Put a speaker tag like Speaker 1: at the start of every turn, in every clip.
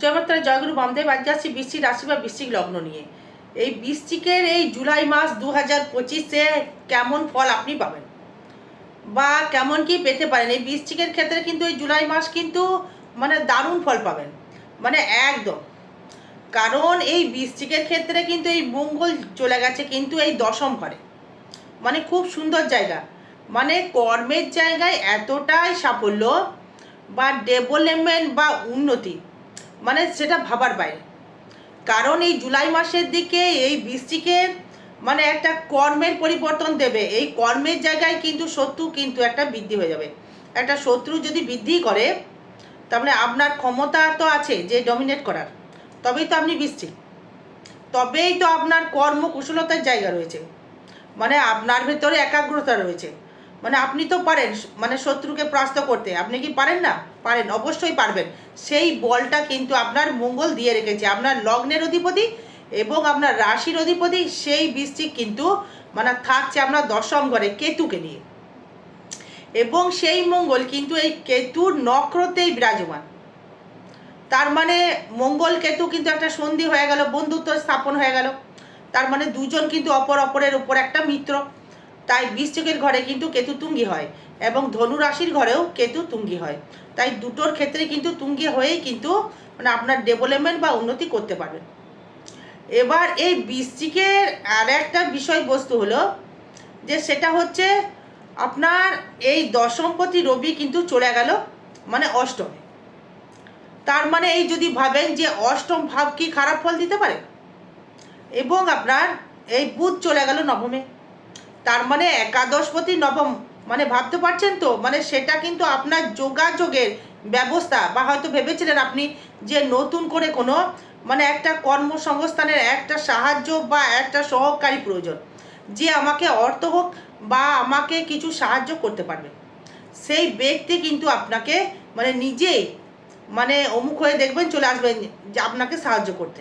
Speaker 1: জয়মাত্রা জয়গুরু বামদেব আজ যাচ্ছি বৃশ্চিক রাশি বা বৃশ্চিক লগ্ন নিয়ে। এই বৃশ্চিকের এই জুলাই মাস দু হাজার পঁচিশে কেমন ফল আপনি পাবেন? বা কেমন কি পেতে পারেন? এই বৃশ্চিকের ক্ষেত্রে কিন্তু এই জুলাই মাস কিন্তু মানে দারুণ ফল পাবেন। মানে একদম। কারণ এই বৃশ্চিকের ক্ষেত্রে কিন্তু এই মঙ্গল চলে গেছে কিন্তু এই দশম ঘরে। মানে খুব সুন্দর জায়গা। মানে কর্মের জায়গায় এতটাই সাফল্য বা ডেভেলপমেন্ট বা উন্নতি। মানে সেটা ভাবার বাইরে। কারণ এই জুলাই মাসের দিকে এই বৃষ্টিকে মানে একটা কর্মের পরিবর্তন দেবে। এই কর্মের জায়গায় কিন্তু শত্রু কিন্তু একটা বৃদ্ধি হয়ে যাবে। একটা শত্রু যদি বৃদ্ধি করে মানে আপনার ক্ষমতা তো আছে যে ডমিনেট করার। তবেই তো আপনি বৃষ্টি। তবেই তো আপনার কর্মকুশলতার জায়গা রয়েছে। মানে আপনার ভেতরে একাগ্রতা রয়েছে। মানে আপনি তো পারেন মানে শত্রুকে পরাস্ত করতে। আপনি কি পারেন না? পারেন, অবশ্যই পারবেন। সেই বলটা কিন্তু আপনার মঙ্গল দিয়ে রেখেছে। আপনার লগ্নের অধিপতি এবং আপনার রাশির অধিপতি, সেই বৃশ্চিক কিন্তু মানে থাকছে আপনার দশম ঘরে কেতুকে নিয়ে। এবং সেই মঙ্গল কিন্তু এই কেতুর নক্রতেই বিরাজমান। তার মানে মঙ্গল কেতু কিন্তু একটা সন্ধি হয়ে গেল, বন্ধুত্ব স্থাপন হয়ে গেল। তার মানে দুজন কিন্তু অপর অপরের উপর একটা মিত্র। তাই বৃশ্চিকের ঘরে কিন্তু কেতু তুঙ্গি হয় এবং ধনু রাশির ঘরেও কেতু তুঙ্গি হয়। তাই দুটোর ক্ষেত্রে কিন্তু তুঙ্গি হয়েই কিন্তু মানে আপনার ডেভেলপমেন্ট বা উন্নতি করতে পারবেন এবার এই বৃশ্চিকের আর একটা বিষয়বস্তু হলো যে সেটা হচ্ছে আপনার এই দশমপতি রবি কিন্তু চলে গেল মানে অষ্টমে। তার মানে এই যদি ভাবেন যে অষ্টম ভাব কি খারাপ ফল দিতে পারে? এবং আপনার এই বুধ চলে গেল নবমে। তার মানে একাদশপতি নবম মানে ভাবতে পারছেন তো? মানে সেটা কিন্তু আপনার যোগাযোগের ব্যবস্থা, বা হয়তো ভেবেছিলেন আপনি যে নতুন করে কোনো মানে একটা কর্মসংস্থানের একটা সাহায্য বা একটা সহকারী প্রয়োজন, যে আমাকে অর্থ হোক বা আমাকে কিছু সাহায্য করতে পারবে। সেই ব্যক্তি কিন্তু আপনাকে মানে নিজেই মানে অমুক হয়ে দেখবেন, চলে আসবেন যে আপনাকে সাহায্য করতে।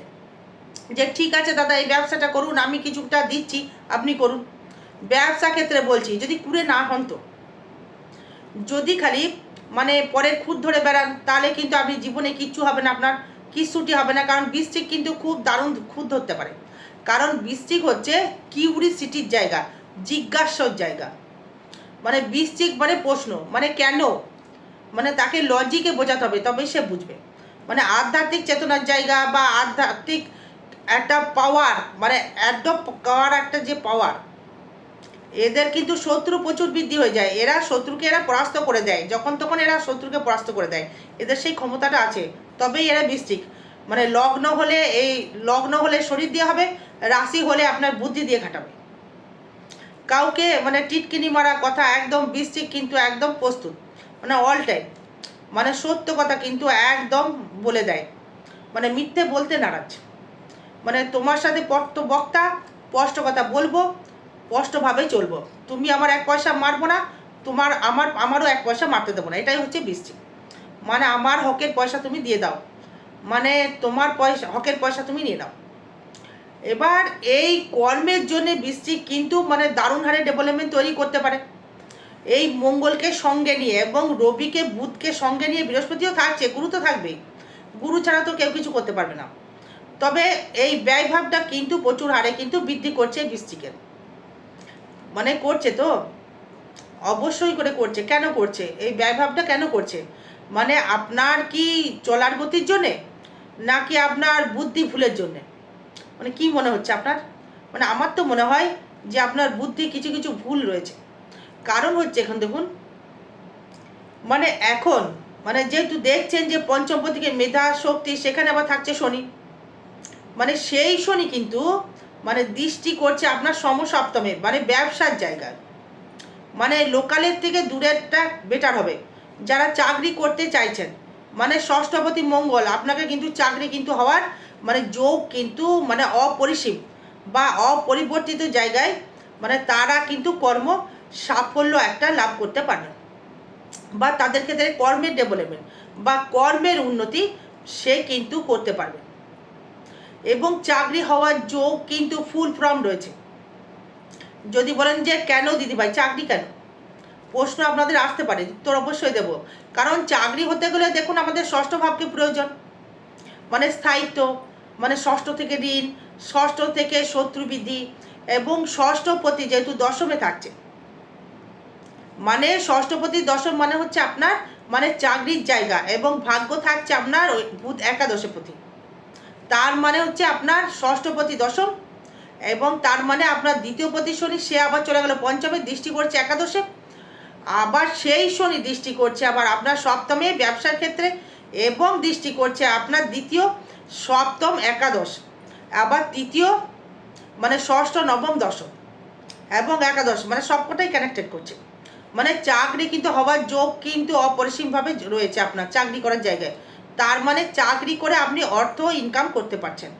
Speaker 1: যে ঠিক আছে দাদা, এই ব্যবসাটা করুন, আমি কিছুটা দিচ্ছি, আপনি করুন। ব্যবসা ক্ষেত্রে বলছি, যদি কুড়ে না হন তো। যদি খালি মানে পরের খুদ ধরে বেড়ান, তাহলে কিন্তু আপনি জীবনে কিচ্ছু হবে না, আপনার কিচ্ছুটি হবে না, কারণ বৃষ্টিক কিন্তু খুব দারুণ খুদ ধরতে পারে। কারণ বৃষ্টিক হচ্ছে কিউরিসিটির জায়গা, জিজ্ঞাসার জায়গা। মানে বৃশ্চিক মানে প্রশ্ন মানে কেন? মানে তাকে লজিকে বোঝাতে হবে তবে সে বুঝবে। মানে আধ্যাত্মিক চেতনার জায়গা বা আধ্যাত্মিক একটা পাওয়ার মানে অ্যাডপ্ট পাওয়ার একটা যে পাওয়ার এদের কিন্তু শত্রু প্রচুর বৃদ্ধি হয়ে যায়। এরা শত্রুকে এরা পরাস্ত করে দেয়। যখন তখন এরা শত্রুকে পরাস্ত করে দেয়। এদের সেই ক্ষমতাটা আছে। তবেই এরা বৃষ্টিক মানে লগ্ন হলে এই লগ্ন হলে শরীর দিয়ে হবে, রাশি হলে আপনার বুদ্ধি দিয়ে খাটাবে। কাউকে মানে টিটকিনি মারা কথা একদম বৃষ্টিক কিন্তু একদম প্রস্তুত। মানে অল টাইম মানে সত্য কথা কিন্তু একদম বলে দেয়। মানে মিথ্যে বলতে নারাজ। মানে তোমার সাথে বক্তা, স্পষ্ট কথা বলব। স্পষ্টভাবেই চলবো। তুমি আমার এক পয়সা মারবো না, তোমার আমার, আমারও এক পয়সা মারতে দেবো না। এটাই হচ্ছে বৃষ্টি। মানে আমার হকের পয়সা তুমি দিয়ে দাও। মানে তোমার পয়সা, হকের পয়সা তুমি নিয়ে নাও। এবার এই কর্মের জন্য বৃষ্টিক কিন্তু মানে দারুণ হারে ডেভেলপমেন্ট তৈরি করতে পারে। এই মঙ্গলকে সঙ্গে নিয়ে এবং রবিকে, বুধকে সঙ্গে নিয়ে বৃহস্পতিও থাকছে, গুরু তো থাকবেই। গুরু ছাড়া তো কেউ কিছু করতে পারবে না। তবে এই ব্যয়ভাবটা কিন্তু প্রচুর হারে কিন্তু বৃদ্ধি করছে বৃষ্টিকের মানে করছে তো? অবশ্যই করে করছে। কেন করছে? এই ব্যয়ভাবটা কেন করছে? মানে আপনার কি চলার গতির জন্যে? নাকি আপনার বুদ্ধি ভুলের জন্যে? মানে কি মনে হচ্ছে আপনার? মানে আমার তো মনে হয় যে আপনার বুদ্ধি কিছু কিছু ভুল রয়েছে। কারণ হচ্ছে এখন দেখুন মানে এখন মানে যেহেতু দেখছেন যে পঞ্চমপতিকে মেধা, শক্তি, সেখানে আবার থাকছে শনি। মানে সেই শনি কিন্তু মানে দৃষ্টি করছে আপনার সমসপ্তমে মানে ব্যবসার জায়গায়। মানে লোকালের থেকে দূরেরটা বেটার হবে। যারা চাকরি করতে চাইছেন মানে ষষ্ঠপতি মঙ্গল, আপনাকে কিন্তু চাকরি কিন্তু হওয়ার মানে যোগ কিন্তু মানে অপরিসীম বা অপরিবর্তিত জায়গায় মানে তারা কিন্তু কর্ম সাফল্য একটা লাভ করতে পারবেন বা তাদের ক্ষেত্রে কর্মের ডেভেলপমেন্ট বা কর্মের উন্নতি সে কিন্তু করতে পারবে। এবং চাকরি হওয়ার যোগ কিন্তু ফুল ফর্ম রয়েছে। যদি বলেন যে কেন দিদিভাই চাকরি কেন? প্রশ্ন আপনাদের আসতে পারে, উত্তর অবশ্যই দেব। কারণ চাকরি হতে গেলে দেখুন আমাদের ষষ্ঠ ভাবকে প্রয়োজন। মানে স্থায়িত্ব মানে ষষ্ঠ থেকে ঋণ, ষষ্ঠ থেকে শত্রু বৃদ্ধি এবং ষষ্ঠপতি যেহেতু দশমে থাকছে। মানে ষষ্ঠপতি দশম মানে হচ্ছে আপনার মানে চাকরির জায়গা এবং ভাগ্য থাকছে আপনার ওই বুধ একাদশে প্রতি তার মানে হচ্ছে আপনার ষষ্ঠপতি দশম, এবং তার মানে আপনার দ্বিতীয় পতি শনি, সে আবার চলে গেল পঞ্চমে, দৃষ্টি করছে একাদশে। আবার সেই শনি দৃষ্টি করছে আবার আপনার সপ্তমে ব্যবসার ক্ষেত্রে, এবং দৃষ্টি করছে আপনার দ্বিতীয়, সপ্তম একাদশ। আবার তৃতীয় মানে ষষ্ঠ, নবম, দশম, এবং একাদশ মানে সবকটাই কানেক্টেড করছে। মানে চাকরি কিন্তু হওয়ার যোগ কিন্তু অপরিসীমভাবে রয়েছে আপনার, চাকরি করার জায়গায়। তার মানে চাকরি করে আপনি অর্থ ইনকাম করতে পারছেন।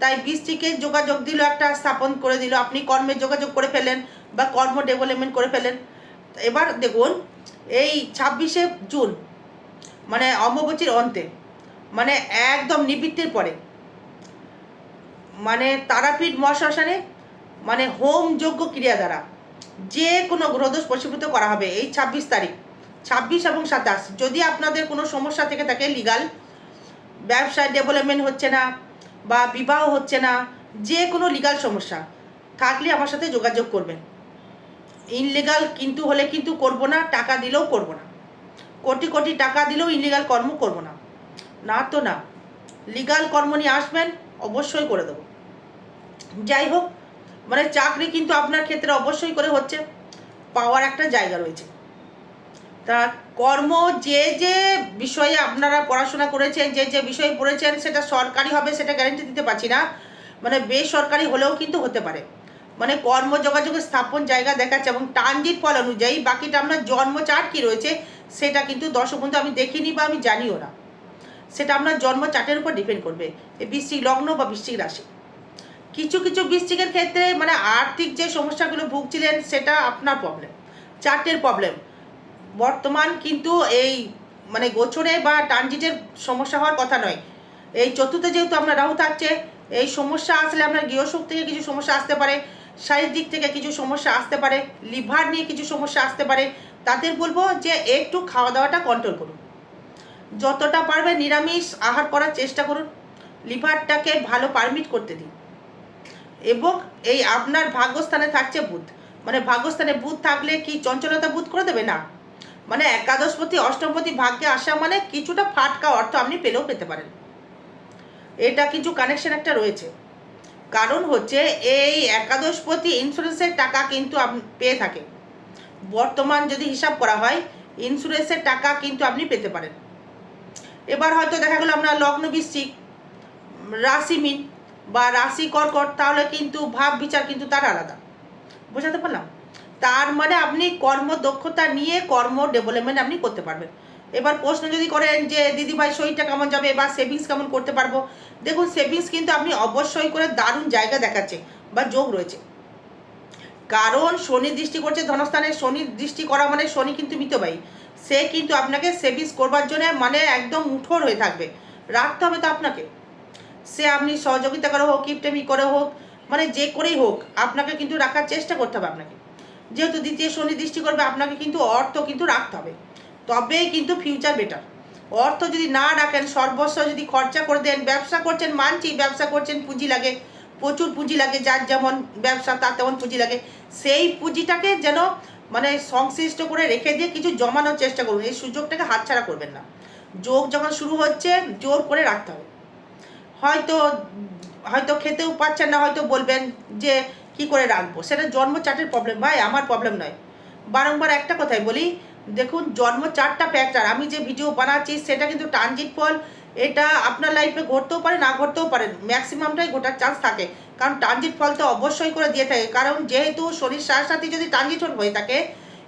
Speaker 1: তাই বৃষ্টিকে যোগাযোগ দিল একটা, স্থাপন করে দিল। আপনি কর্মে যোগাযোগ করে ফেলেন বা কর্ম ডেভেলপমেন্ট করে ফেলেন এবার দেখুন, এই ছাব্বিশে জুন মানে অম্বুবচীর অন্তে মানে একদম নিবৃত্তির পরে মানে তারাপীঠ মহাশ্মশানে মানে হোম যোগ্য ক্রিয়া দ্বারা, যে কোনো গ্রহদোষ প্রশীভূত করা হবে এই ছাব্বিশ তারিখ। ছাব্বিশ এবং সাতাশ। যদি আপনাদের কোনো সমস্যা থেকে থাকে লিগাল ব্যবসায় ডেভেলপমেন্ট হচ্ছে না বা বিবাহ হচ্ছে না, যে কোনো লিগাল সমস্যা, থাকলে আমার সাথে যোগাযোগ করবেন। ইনলিগাল কিন্তু হলে কিন্তু করব না, টাকা দিলেও করব না। কোটি কোটি টাকা দিলেও ইনলিগাল কর্ম করব না। না তো না লিগাল কর্ম নিয়ে আসবেন, অবশ্যই করে দেবো। যাই হোক মানে চাকরি কিন্তু আপনার ক্ষেত্রে অবশ্যই করে হচ্ছে, পাওয়ার একটা জায়গা রয়েছে। তা কর্ম যে যে বিষয়ে আপনারা পড়াশোনা করেছেন, যে যে বিষয়ে পড়েছেন, সেটা সরকারি হবে সেটা গ্যারেন্টি দিতে পারছি না। মানে বেসরকারি হলেও কিন্তু হতে পারে। মানে কর্ম যোগাযোগের স্থাপন জায়গা দেখাচ্ছে এবং ট্রানজিট ফল অনুযায়ী বাকিটা আপনার জন্ম চার্ট কী রয়েছে, সেটা কিন্তু দশ পর্যন্ত আমি দেখিনি বা আমি জানিও না। সেটা আপনার জন্ম চার্টের উপর ডিপেন্ড করবে এই বৃশ্চিক লগ্ন বা বৃশ্চিক রাশি। কিছু কিছু বৃশ্চিকের ক্ষেত্রে মানে আর্থিক যে সমস্যাগুলো ভুগছিলেন, সেটা আপনার প্রবলেম চার্টের প্রবলেম বর্তমান কিন্তু এই মানে গোচরে বা ট্রানজিটের সমস্যা হওয়ার কথা নয়। এই চতুর্থ যেহেতু আপনার রাহু থাকছে, এই সমস্যা আসলে আপনার গৃহসুখ থেকে কিছু সমস্যা আসতে পারে, শারীরিক দিক থেকে কিছু সমস্যা আসতে পারে, লিভার নিয়ে কিছু সমস্যা আসতে পারে, তাদের বলব যে একটু খাওয়া দাওয়াটা কন্ট্রোল করুন। যতটা পারবে নিরামিষ আহার করার চেষ্টা করুন, লিভারটাকে ভালো পারমিট করতে দিন। এবং এই আপনার ভাগ্যস্থানে থাকছে বুধ। মানে ভাগ্যস্থানে বুধ থাকলে কি চঞ্চলতা বুধ করে দেবে? না। মানে একাদশপতি, অষ্টমপতি ভাগ্যে আসা মানে কিছুটা ফাটকা অর্থ আপনি পেলেও পেতে পারেন। এটা কিছু কানেকশন একটা রয়েছে। কারণ হচ্ছে এই একাদশপতি ইন্স্যুরেন্সের টাকা কিন্তু আপনি পেয়ে থাকে বর্তমান যদি হিসাব করা হয় ইন্স্যুরেন্সের টাকা কিন্তু আপনি পেতে পারেন। এবার হয়তো দেখা গেলো আপনার লগ্ন বৃশ্চিক, রাশি মিন বা রাশি কর্কট, তাহলে কিন্তু ভাব বিচার কিন্তু তার আলাদা। বোঝাতে পারলাম? তার মানে আপনি কর্মদক্ষতা নিয়ে কর্ম ডেভেলপমেন্ট আপনি করতে পারবেন। এবার প্রশ্ন যদি করেন যে, দিদিভাই শরীরটা কেমন যাবে বা সেভিংস কেমন করতে পারব? দেখুন সেভিংস কিন্তু আপনি অবশ্যই করে দারুণ জায়গা দেখাচ্ছে বা যোগ রয়েছে। কারণ শনি দৃষ্টি করছে ধনস্থানে, শনি দৃষ্টি করা মানে শনি কিন্তু মিতবাহী সে কিন্তু আপনাকে সেভিংস করবার জন্য মানে একদম মুঠোর হয়ে থাকবে। রাখতে হবে তো আপনাকে। সে আপনি সহযোগিতা করে হোক, কিপটেমি করে হোক মানে যে করেই হোক, আপনাকে কিন্তু রাখার চেষ্টা করতে হবে আপনাকে। যেহেতু দ্বিতীয় শনি দৃষ্টি করবে, আপনাকে কিন্তু অর্থ কিন্তু রাখতে হবে। তবেই কিন্তু ফিউচার বেটার অর্থ যদি না রাখেন, সর্বস্ব যদি খরচা করে দেন, ব্যবসা করছেন মানছি, ব্যবসা করছেন পুঁজি লাগে, প্রচুর পুঁজি লাগে, যার যেমন ব্যবসা, তার তেমন পুঁজি লাগে। সেই পুঁজিটাকে যেন মানে সংশ্লিষ্ট করে রেখে দিয়ে কিছু জমানোর চেষ্টা করুন। এই সুযোগটাকে হাতছাড়া করবেন না। যোগ যখন শুরু হচ্ছে, জোর করে রাখতে হবে। হয়তো হয়তো খেতেও পাচ্ছেন না, হয়তো বলবেন যে কি করে রাখব? সেটা জন্ম চার্টের প্রবলেম ভাই, আমার প্রবলেম নয়। বারংবার একটা কথাই বলি, দেখুন, জন্ম চারটা ফ্যাক্টর আমি যে ভিডিও বানাচ্ছি, সেটা কিন্তু ট্রানজিট ফল। এটা আপনার লাইফে ঘটতেও পারে, না ঘটতেও পারে ম্যাক্সিমামটাই ঘটার চান্স থাকে। কারণ ট্রানজিট ফল তো অবশ্যই করে দিয়ে থাকে। কারণ যেহেতু শরীর সাথে সাথে যদি ট্রানজিট ফল হয়ে থাকে,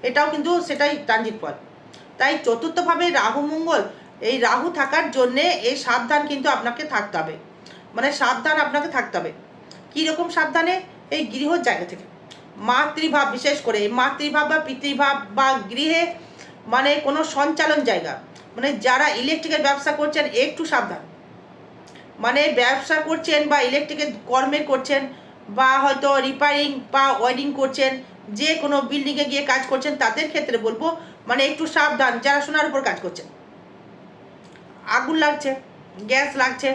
Speaker 1: এটাও কিন্তু সেটাই ট্রানজিট ফল। তাই চতুর্থভাবে রাহু মঙ্গল, এই রাহু থাকার জন্যে এই সাবধান কিন্তু আপনাকে থাকতে হবে। মানে সাবধান আপনাকে থাকতে হবে। কীরকম সাবধানে? এই গৃহ জায়গা থেকে। মাতৃভাব বিশেষ করে, মাতৃভাব বা পিতৃভাব বা গৃহে মানে কোনো সঞ্চালন জায়গা। মানে যারা ইলেকট্রিকের ব্যবসা করছেন, একটু সাবধান। মানে ব্যবসা করছেন বা ইলেকট্রিকের কর্মে করছেন বা হয়তো রিপেয়ারিং বা ওয়েডিং করছেন, যে কোনো বিল্ডিংয়ে গিয়ে কাজ করছেন, তাদের ক্ষেত্রে বলব মানে একটু সাবধান, যারা সোনার উপর কাজ করছেন। আগুন লাগছে, গ্যাস লাগছে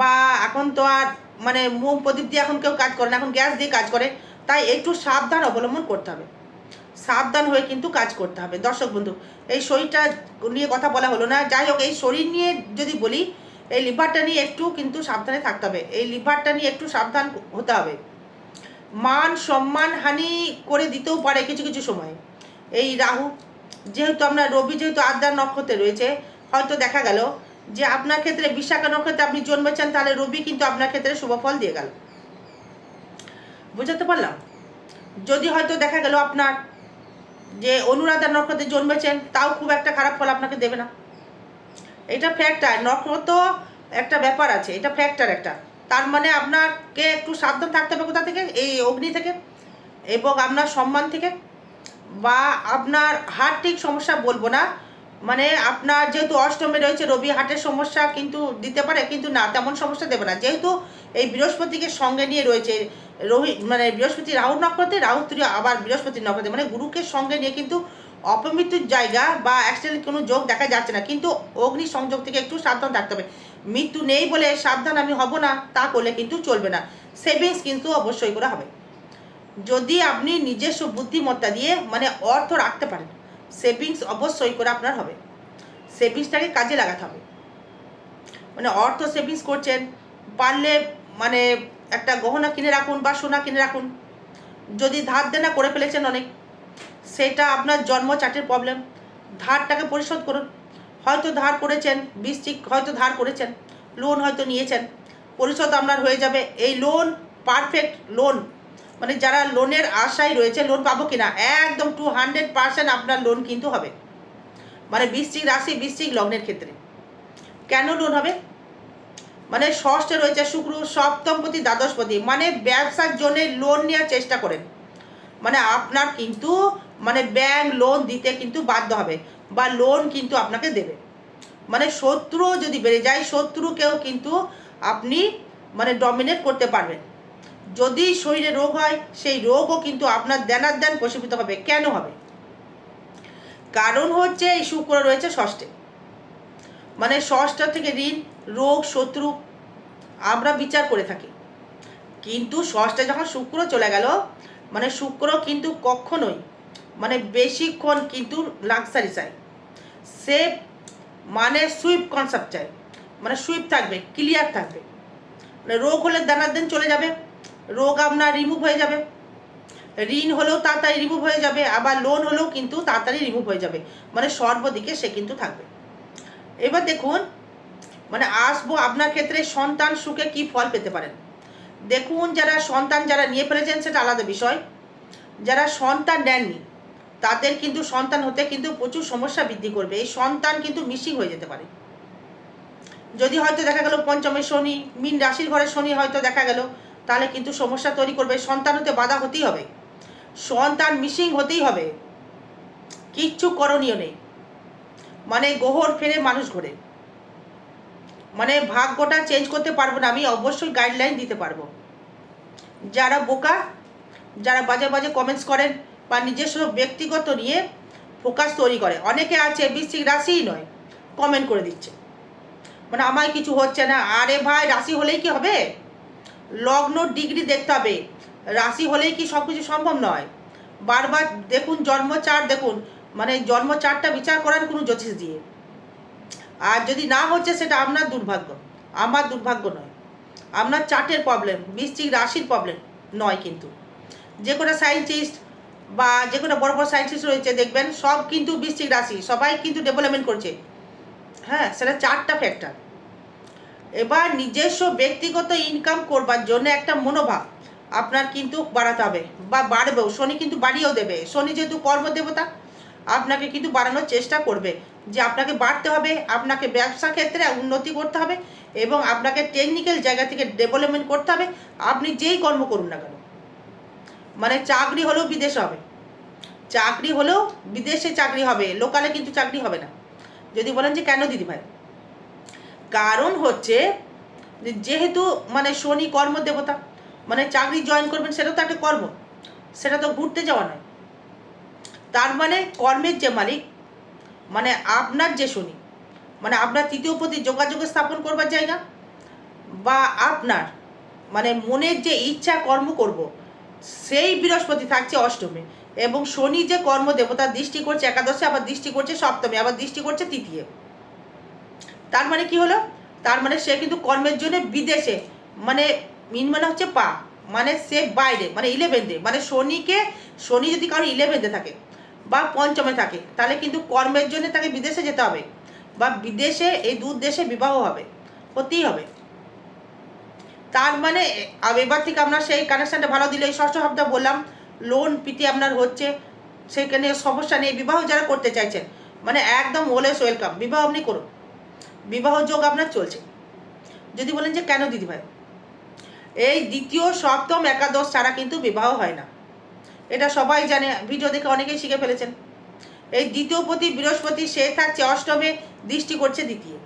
Speaker 1: বা এখন তো আর মানে মোম প্রদীপ দিয়ে এখন কেউ কাজ করে না, এখন গ্যাস দিয়ে কাজ করে, তাই একটু সাবধান অবলম্বন করতে হবে। সাবধান হয়ে কিন্তু কাজ করতে হবে। দর্শক বন্ধু, এই শরীরটা নিয়ে কথা বলা হলো না। যাই হোক, এই শরীর নিয়ে যদি বলি, এই লিভারটা নিয়ে একটু কিন্তু সাবধানে থাকতে হবে। এই লিভারটা নিয়ে একটু সাবধান হতে হবে। মান সম্মান হানি করে দিতেও পারে কিছু কিছু সময়। এই রাহু, যেহেতু আমরা রবি, যেহেতু আদ্যার নক্ষত্রে রয়েছে, হয়তো দেখা গেল যে আপনার ক্ষেত্রে বিশাখা নক্ষত্রে আপনি জন্মেছেন, তাহলে রবি কিন্তু আপনার ক্ষেত্রে শুভফল দিয়ে গেল। বুঝাতে পারলাম? যদি হয়তো দেখা গেল আপনার যে অনুরাধা নক্ষত্রে জন্মেছেন, তাও খুব একটা খারাপ ফল আপনাকে দেবে না। এটা ফ্যাক্টর নক্ষত্র একটা ব্যাপার আছে, এটা ফ্যাক্টার একটা। তার মানে আপনাকে একটু সাবধান থাকতে হবে কোথা থেকে? এই অগ্নি থেকে এবং আপনার সম্মান থেকে। বা আপনার হার্টিক সমস্যা বলব না মানে আপনার যেহেতু অষ্টমে রয়েছে, রবি হার্টের সমস্যা কিন্তু দিতে পারে, কিন্তু না, তেমন সমস্যা দেবে না। যেহেতু এই বৃহস্পতিকে সঙ্গে নিয়ে রয়েছে রবি মানে বৃহস্পতি রাহু নক্ষত্রে, রাহু স্ত্রী আবার বৃহস্পতি নক্ষত্রে মানে গুরুকে সঙ্গে নিয়ে কিন্তু অপমৃত্যুর জায়গা বা অ্যাক্সিডেন্ট কোনো যোগ দেখা যাচ্ছে না। কিন্তু অগ্নি সংযোগ থেকে একটু সাবধান থাকতে হবে। মৃত্যু নেই বলে সাবধান আমি হব না, তা করলে কিন্তু চলবে না। সেভিংস কিন্তু অবশ্যই করা হবে। যদি আপনি নিজস্ব বুদ্ধিমত্তা দিয়ে মানে অর্থ রাখতে পারেন সেভিংস অবশ্যই করে আপনার হবে। সেভিংসটাকে কাজে লাগাতে হবে। মানে অর্থ সেভিংস করছেন, পারলে মানে একটা গহনা কিনে রাখুন বা সোনা কিনে রাখুন। যদি ধার দেনা করে ফেলেছেন অনেক, সেটা আপনার জন্ম চার্টের প্রবলেম ধারটাকে পরিশোধ করুন। হয়তো ধার করেছেন বৃষ্টিক হয়তো ধার করেছেন লোন হয়তো নিয়েছেন। পরিশোধ আপনার হয়ে যাবে। এই লোন পারফেক্ট লোন মানে যারা লোনের আশায় রয়েছে, লোন পাবো কিনা? একদম টু হান্ড্রেড পার্সেন্ট আপনার লোন কিন্তু হবে। মানে বৃশ্চিক রাশি, বৃশ্চিক লগ্নের ক্ষেত্রে। কেন লোন হবে? মানে ষষ্ঠে রয়েছে শুক্র, সপ্তমপতি, দ্বাদশপতি। মানে ব্যবসার জন্য লোন নেওয়ার চেষ্টা করেন। মানে আপনার কিন্তু মানে ব্যাংক লোন দিতে কিন্তু বাধ্য হবে বা লোন কিন্তু আপনাকে দেবে। মানে শত্রু যদি বেড়ে যায়, শত্রুকেও কিন্তু আপনি মানে ডমিনেট করতে পারবেন। যদি শরীরে রোগ হয়, সেই রোগও কিন্তু আপনার দেনার দেন প্রশমিত হবে। কেন হবে? কারণ হচ্ছে এই শুক্র রয়েছে ষষ্ঠে। মানে ষষ্ঠ থেকে ঋণ, রোগ, শত্রু আমরা বিচার করে থাকি। কিন্তু ষষ্ঠে যখন শুক্র চলে গেল মানে শুক্র কিন্তু কখনোই মানে বেশিক্ষণ কিন্তু লাক্সারি চাই। সে মানে সুইপ কনসেপ্ট চাই। মানে সুইপ থাকবে ক্লিয়ার থাকবে। মানে রোগ হলে দানার দিন চলে যাবে। রোগ আপনার রিমুভ হয়ে যাবে। ঋণ হলেও তাড়াতাড়ি রিমুভ হয়ে যাবে, আবার লোন হলেও কিন্তু তাড়াতাড়ি রিমুভ হয়ে যাবে। মানে সর্বদিকে সে কিন্তু থাকবে। এবার দেখুন মানে আসব আপনার ক্ষেত্রে সন্তান সুখে কি ফল পেতে পারেন? দেখুন, যারা সন্তান যারা নিয়ে ফেলেছেন সেটা আলাদা বিষয়। যারা সন্তান নেননি, তাদের কিন্তু সন্তান হতে কিন্তু প্রচুর সমস্যা বৃদ্ধি করবে। এই সন্তান কিন্তু মিসিং হয়ে যেতে পারে। যদি হয়তো দেখা গেল পঞ্চমে শনি, মিন রাশির ঘরে শনি হয়তো দেখা গেল। তাহলে কিন্তু সমস্যা তৈরি করবে। সন্তান হতে বাধা হতেই হবে। সন্তান মিসিং হতেই হবে। কিচ্ছু করণীয় নেই। মানে গোহর ফেরে মানুষ ঘোরে। মানে ভাগ্যটা চেঞ্জ করতে পারব না, আমি অবশ্যই গাইডলাইন দিতে পারব। যারা বোকা, যারা বাজে বাজে কমেন্টস করেন বা নিজস্ব ব্যক্তিগত নিয়ে ফোকাস তৈরি করে, অনেকে আছে বৃশ্চিক রাশিই নয় কমেন্ট করে দিচ্ছে। মানে আমায় কিছু হচ্ছে না। আরে ভাই, রাশি হলেই কি হবে? লগ্ন, ডিগ্রি দেখতে হবে। রাশি হলেই কি সব কিছু সম্ভব নয়? বারবার দেখুন জন্ম চার্ট দেখুন মানে জন্ম চার্টটা বিচার করান কোনো জ্যোতিষ দিয়ে। আর যদি না হচ্ছে, সেটা আপনার দুর্ভাগ্য। আমার দুর্ভাগ্য নয়। আপনার চার্টের প্রবলেম বৃশ্চিক রাশির প্রবলেম নয় কিন্তু। যে কোনো সায়েন্টিস্ট বা যে কোনো বড় বড় সায়েন্টিস্ট রয়েছে, দেখবেন, সব কিন্তু বৃশ্চিক রাশি, সবাই কিন্তু ডেভেলপমেন্ট করছে। হ্যাঁ সেটা চারটা ফ্যাক্টর এবার নিজস্ব ব্যক্তিগত ইনকাম করবার জন্য একটা মনোভাব আপনার কিন্তু বাড়াতে হবে বা বাড়বেও। শনি কিন্তু বাড়িয়েও দেবে। শনি যেহেতু কর্মদেবতা, আপনাকে কিন্তু বাড়ানোর চেষ্টা করবে যে আপনাকে বাড়তে হবে, আপনাকে ব্যবসা ক্ষেত্রে উন্নতি করতে হবে এবং আপনাকে টেকনিক্যাল জায়গা থেকে ডেভেলপমেন্ট করতে হবে। আপনি যেই কর্ম করুন না কেন মানে চাকরি হলেও বিদেশে হবে। চাকরি হলেও বিদেশে চাকরি হবে, লোকালে কিন্তু চাকরি হবে না। যদি বলেন যে, কেন দিদি ভাই কারণ হচ্ছে যেহেতু মানে শনি কর্মদেবতা মানে চাকরি জয়েন করবেন সেটা তো একটা কর্ম, সেটা তো ঘুরতে যাওয়া নয়। তার মানে কর্মের যে মালিক মানে আপনার যে শনি মানে আপনার তৃতীয় প্রতি যোগাযোগ স্থাপন করবার জায়গা, বা আপনার মানে মনের যে ইচ্ছা কর্ম করব, সেই বৃহস্পতি থাকছে অষ্টমে, এবং শনি যে কর্ম দেবতার দৃষ্টি করছে একাদশে, আবার দৃষ্টি করছে সপ্তমে, আবার দৃষ্টি করছে তৃতীয়। তার মানে কি হলো? তার মানে সে কিন্তু কর্মের জন্য বিদেশে মানে মিন মানে হচ্ছে পা মানে সে বাইরে মানে ইলেভেন্থে মানে শনিকে, শনি যদি কারও ইলেভেন্থে থাকে বা পঞ্চমে থাকে, তাহলে কিন্তু কর্মের জন্য তাকে বিদেশে যেতে হবে বা বিদেশে, এই দু দেশে বিবাহ হবে, হতেই হবে। তার মানে এবার থেকে আপনার সেই কানেকশানটা ভালো দিলে, এই ষষ্ঠ সপ্তাহ বললাম লোন পিটি আপনার হচ্ছে, সেখানে সমস্যা নেই, বিবাহ যারা করতে চাইছেন মানে একদম ওলেস ওয়েলকাম বিবাহ আপনি করুন। বিবাহ যোগ আপনার চলছে। যদি বলেন যে কেন দিদি ভাই এই দ্বিতীয়, সপ্তম, একাদশ ছাড়া কিন্তু বিবাহ হয় না। এটা সবাই জানে, ভিডিও দেখে অনেকেই শিখে ফেলেছেন। এই দ্বিতীয় পতি বৃহস্পতি, সে থাকছে অষ্টমে, দৃষ্টি করছে দ্বিতীয়।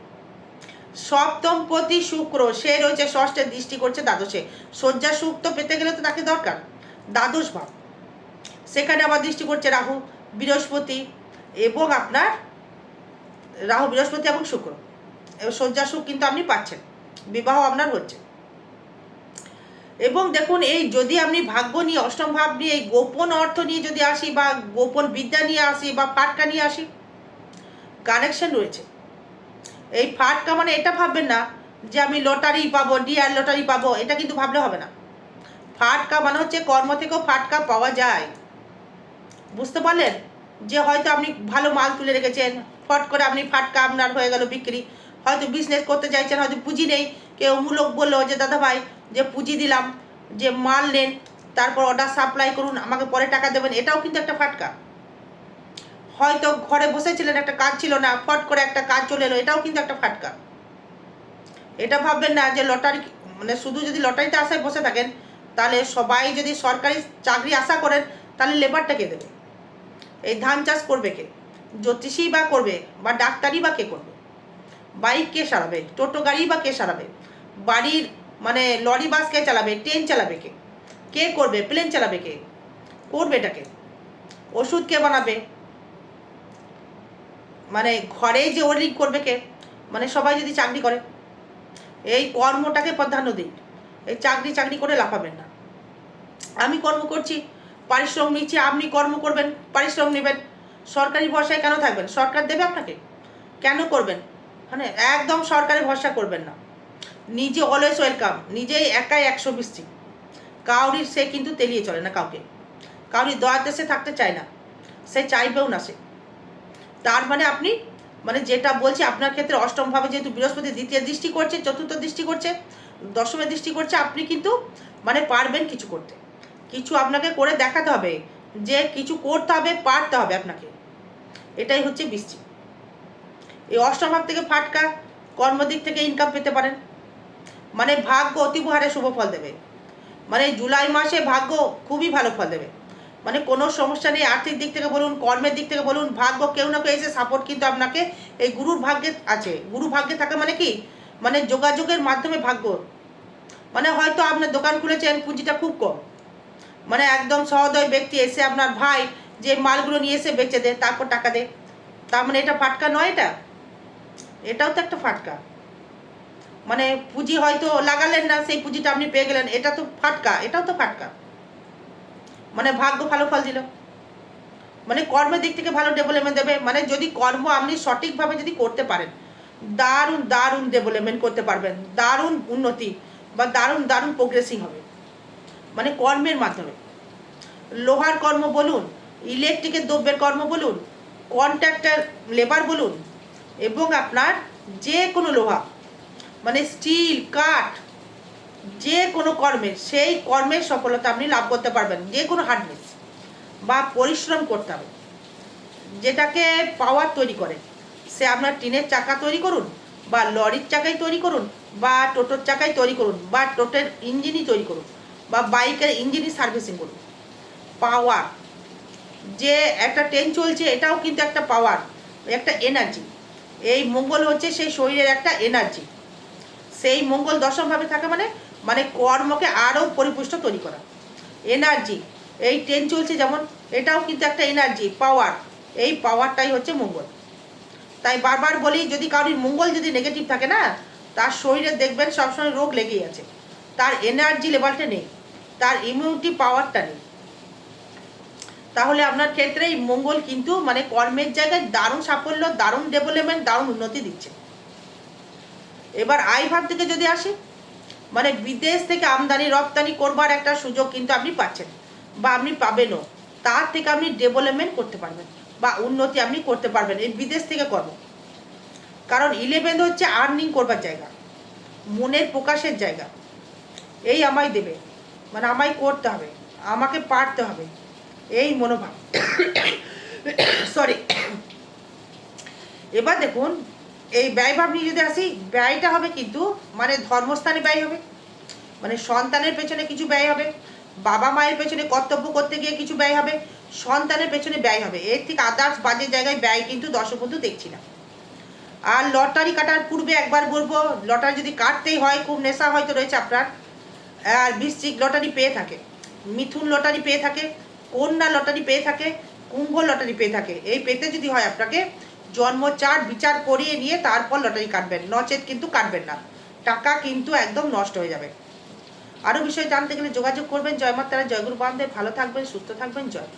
Speaker 1: সপ্তম পতি শুক্র, সে রয়েছে ষষ্ঠে, দৃষ্টি করছে দ্বাদশে। শয্যা সুখ তো পেতে গেলে তো তাকে দরকার। দ্বাদশ ভাব। সেখানে আবার দৃষ্টি করছে রাহু, বৃহস্পতি এবং আপনার রাহু, বৃহস্পতি এবং শুক্র। এবং শয্যা সুখ কিন্তু আপনি পাচ্ছেন। বিবাহ আপনার হচ্ছে। এবং দেখুন, এই যদি আপনি ভাগ্য নিয়ে, অষ্টম ভাব নিয়ে, এই গোপন অর্থ নিয়ে যদি আসি বা গোপন বিদ্যা নিয়ে আসি বা ফাটকা নিয়ে আসি কানেকশন রয়েছে। এই ফাটকা মানে এটা ভাববেন না যে আমি লটারি পাবো ডিআর লটারি পাবো, এটা কিন্তু ভাবলে হবে না। ফাটকা মানে হচ্ছে কর্ম থেকেও ফাটকা পাওয়া যায়। বুঝতে পারলেন? যে হয়তো আপনি ভালো মাল তুলে রেখেছেন, ফট করে আপনি ফাটকা আপনার হয়ে গেল বিক্রি হয়তো বিজনেস করতে চাইছেন, হয়তো পুঁজি নেই। কেউ মূলক বলল যে, দাদা ভাই, যে পুঁজি দিলাম, যে মাল নেন, তারপর অর্ডার সাপ্লাই করুন, আমাকে পরে টাকা দেবেন। এটাও কিন্তু একটা ফাটকা। হয়তো ঘরে বসেছিলেন, একটা কাজ ছিল না, ফট করে একটা কাজ চলে এলো, এটাও কিন্তু একটা ফাটকা। এটা ভাববেন না যে লটারি মানে শুধু যদি লটারিতে আশায় বসে থাকেন, তাহলে সবাই যদি সরকারি চাকরি আশা করেন, তাহলে লেবারটা কে দেবে? এই ধান চাষ করবে কে? জ্যোতিষী বা করবে? বা ডাক্তারি বা কে করবে? বাইক কে সারাবে? টোটো গাড়ি বা কে সারাবে? বাড়ির মানে লরি, বাস কে চালাবে? ট্রেন চালাবে কে? কে করবে? প্লেন চালাবে কে? করবে এটাকে ওষুধ কে বানাবে? মানে ঘরে যে ওয়ারিং করবে কে? মানে সবাই যদি চাকরি করে, এই কর্মটাকে প্রাধান্য দিন। এই চাকরি চাকরি করে লাফাবেন না। আমি কর্ম করছি, পারিশ্রম নিচ্ছি, আপনি কর্ম করবেন, পারিশ্রম নেবেন। সরকারি ভরসায় কেন থাকবেন? সরকার দেবে আপনাকে? কেন করবেন? মানে একদম সরকারি ভরসা করবেন না। নিজে অলওয়েজ ওয়েলকাম নিজেই একাই একশো বৃষ্টি কাউরির সে কিন্তু তেলিয়ে চলে না কাউকে। কাউরি দয়াতে সে থাকতে চায় না। সে চাইবেও না সে। তার মানে আপনি মানে যেটা বলছি আপনার ক্ষেত্রে অষ্টমভাবে যেহেতু বৃহস্পতি, দ্বিতীয় দৃষ্টি করছে, চতুর্থ দৃষ্টি করছে, দশমে দৃষ্টি করছে, আপনি কিন্তু মানে পারবেন কিছু করতে। কিছু আপনাকে করে দেখাতে হবে যে কিছু করতে হবে, পারতে হবে আপনাকে। এটাই হচ্ছে বৃষ্টি এই অষ্টম ভাব থেকে ফাটকা, কর্মদিক থেকে ইনকাম পেতে পারেন। মানে ভাগ্য অতিবহারে শুভ ফল দেবে। মানে জুলাই মাসে ভাগ্য খুবই ভালো ফল দেবে। মানে কোনো সমস্যা নেই আর্থিক দিক থেকে বলুন, কর্মের দিক থেকে বলুন, ভাগ্য কেউ না কেউ এসে সাপোর্ট কিন্তু আপনাকে এই গুরুর ভাগ্যে আছে। গুরু ভাগ্যে থাকে মানে কি? মানে যোগাযোগের মাধ্যমে ভাগ্য। মানে হয়তো আপনার দোকান খুলেছেন, পুঁজিটা খুব কম। মানে একদম সহদয় ব্যক্তি এসে আপনার ভাই যে মালগুলো নিয়ে এসে বেচে দেয়, তারপর টাকা দেয়। তার মানে এটা ফাটকা নয় এটা? এটাও তো একটা ফাটকা। মানে পুঁজি হয়তো লাগালেন না, সেই পুঁজিটা আপনি পেয়ে গেলেন, এটা তো ফাটকা, এটাও তো ফাটকা। মানে ভাগ্য ভালো ফল দিল। মানে কর্মের দিক থেকে ভালো ডেভেলপমেন্ট দেবে মানে যদি কর্ম আপনি সঠিকভাবে যদি করতে পারেন, দারুণ দারুণ ডেভেলপমেন্ট করতে পারবেন, দারুণ উন্নতি বা দারুণ দারুণ প্রোগ্রেসিং হবে। মানে কর্মের মাধ্যমে। লোহার কর্ম বলুন ইলেকট্রিকের দ্রব্যের কর্ম বলুন কন্ট্রাক্টর লেবার বলুন এবং আপনার যে কোনো লোহা মানে স্টিল কাঠ, যে কোনো কর্মের, সেই কর্মের সফলতা আপনি লাভ করতে পারবেন, যে কোনো হার্ডনেস বা পরিশ্রম করতে হবে। যেটাকে পাওয়ার তৈরি করে। সে আপনার টিনের চাকা তৈরি করুন বা লরির চাকাই তৈরি করুন বা টোটোর চাকাই তৈরি করুন বা টোটোর ইঞ্জিনই তৈরি করুন বা বাইকের ইঞ্জিনই সার্ভিসিং করুন। পাওয়ার যে একটা ট্রেন চলছে, এটাও কিন্তু একটা পাওয়ার একটা এনার্জি এই মঙ্গল হচ্ছে সেই শরীরের একটা এনার্জি সেই মঙ্গল দশমভাবে থাকে মানে মানে কর্মকে আরও পরিপুষ্ট তৈরি করা। এনার্জি এই ট্রেন চলছে যেমন, এটাও কিন্তু একটা এনার্জি পাওয়ার এই পাওয়ারটাই হচ্ছে মঙ্গল। তাই বারবার বলি, যদি কারোর মঙ্গল যদি নেগেটিভ থাকে না, তার শরীরে দেখবেন সবসময় রোগ লেগেই আছে। তার এনার্জি লেভেলটা নেই। তার ইমিউনিটি পাওয়ারটা নেই। তাহলে আপনার ক্ষেত্রে এই মঙ্গল কিন্তু মানে কর্মের জায়গায় দারুণ সাফল্য, দারুণ ডেভেলপমেন্ট দারুণ উন্নতি দিচ্ছে। এবার ভাব থেকে যদি আসি মানে বিদেশ থেকে আমদানি, রপ্তানি করবার একটা সুযোগ কিন্তু আপনি পাচ্ছেন বা আপনি পাবেনও। তার থেকে আপনি ডেভেলপমেন্ট করতে পারবেন বা উন্নতি আপনি করতে পারবেন এই বিদেশ থেকে কর্ম। কারণ ইলেভেন হচ্ছে আর্নিং করবার জায়গা, মনের প্রকাশের জায়গা। এই আমায় দেবে মানে আমায় করতে হবে, আমাকে পারতে হবে। এই মনোভাব। সরি এবার দেখুন, এই ব্যয়ভাব নিয়ে যদি আসি, ব্যয়টা হবে কিন্তু মানে ধর্মস্থানে ব্যয় হবে। মানে সন্তানের পেছনে কিছু ব্যয় হবে, বাবা মায়ের পেছনে কর্তব্য করতে গিয়ে কিছু ব্যয় হবে, সন্তানের পেছনে ব্যয় হবে। এর থেকে আদার্স বাজে জায়গায় ব্যয় কিন্তু দশবন্ধু দেখছি না। আর লটারি কাটার পূর্বে একবার বলব, লটারি যদি কাটতেই হয়, খুব নেশা হয়তো রয়েছে আপনার। আর বৃশ্চিক লটারি পেয়ে থাকে, মিথুন লটারি পেয়ে থাকে কন্যা লটারি পেয়ে থাকে, কুম্ভ লটারি পেয়ে থাকে। এই পেতে যদি হয় আপনাকে জন্ম চার বিচার করিয়ে নিয়ে তারপর লটারি কাটবেন। নচেত কিন্তু কাটবেন না। টাকা কিন্তু একদম নষ্ট হয়ে যাবে। আরও বিষয় জানতে গেলে যোগাযোগ করবেন। জয়মাতারা জয়গুরু বান্ধব ভালো থাকবেন, সুস্থ থাকবেন। জয়।